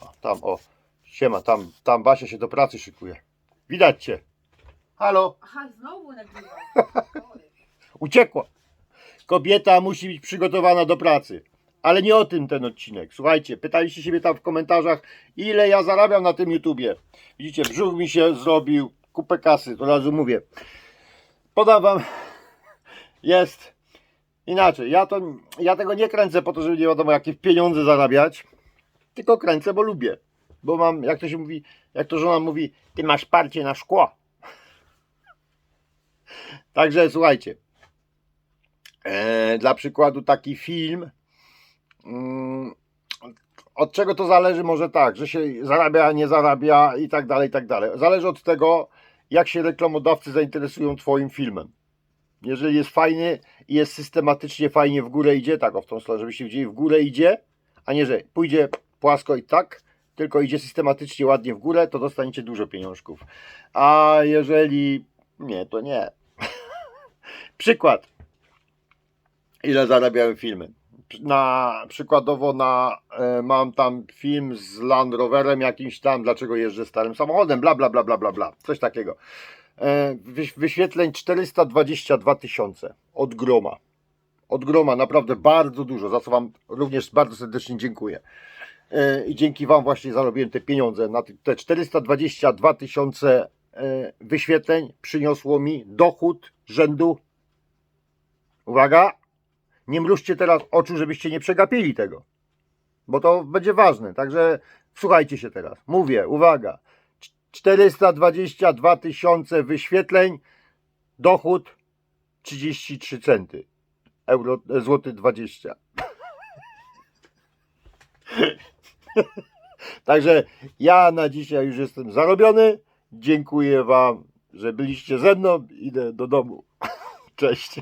O, tam, o, siema, tam, tam Basia się do pracy szykuje. Widać cię. Halo, Aha, znowu nagrywa. uciekła. Kobieta musi być przygotowana do pracy. Ale nie o tym ten odcinek. Słuchajcie, pytaliście się mnie tam w komentarzach, ile ja zarabiam na tym YouTubie. Widzicie, brzuch mi się zrobił, kupę kasy, to od razu mówię. Podam wam, jest inaczej. Ja, to, ja tego nie kręcę po to, żeby nie wiadomo jakie pieniądze zarabiać, tylko kręcę, bo lubię. Bo mam, jak to się mówi, jak to żona mówi, ty masz parcie na szkło. Także słuchajcie. E, dla przykładu taki film. Mm, od czego to zależy? Może tak, że się zarabia, nie zarabia i tak dalej, i tak dalej. Zależy od tego, jak się reklamodawcy zainteresują Twoim filmem. Jeżeli jest fajny i jest systematycznie fajnie w górę idzie, tak o w tą stronę, żebyście widzieli, w górę idzie, a nie, że pójdzie płasko i tak, tylko idzie systematycznie ładnie w górę, to dostaniecie dużo pieniążków. A jeżeli nie, to nie. Przykład. Ile zarabiają filmy? Na przykładowo na e, mam tam film z Land Roverem jakimś tam, dlaczego jeżdżę starym samochodem, bla bla bla bla bla bla. Coś takiego. E, wyś- wyświetleń 422 tysiące od groma. Od groma naprawdę bardzo dużo, za co Wam również bardzo serdecznie dziękuję. E, I dzięki Wam właśnie zarobiłem te pieniądze. Na te- te 422 tysiące e, wyświetleń przyniosło mi dochód rzędu. Uwaga! Nie mrużcie teraz oczu, żebyście nie przegapili tego. Bo to będzie ważne. Także słuchajcie się teraz. Mówię, uwaga. Cz- 422 tysiące wyświetleń, dochód 33 centy. Euro, e, złoty 20. Także ja na dzisiaj już jestem zarobiony. Dziękuję Wam, że byliście ze mną. Idę do domu. Cześć.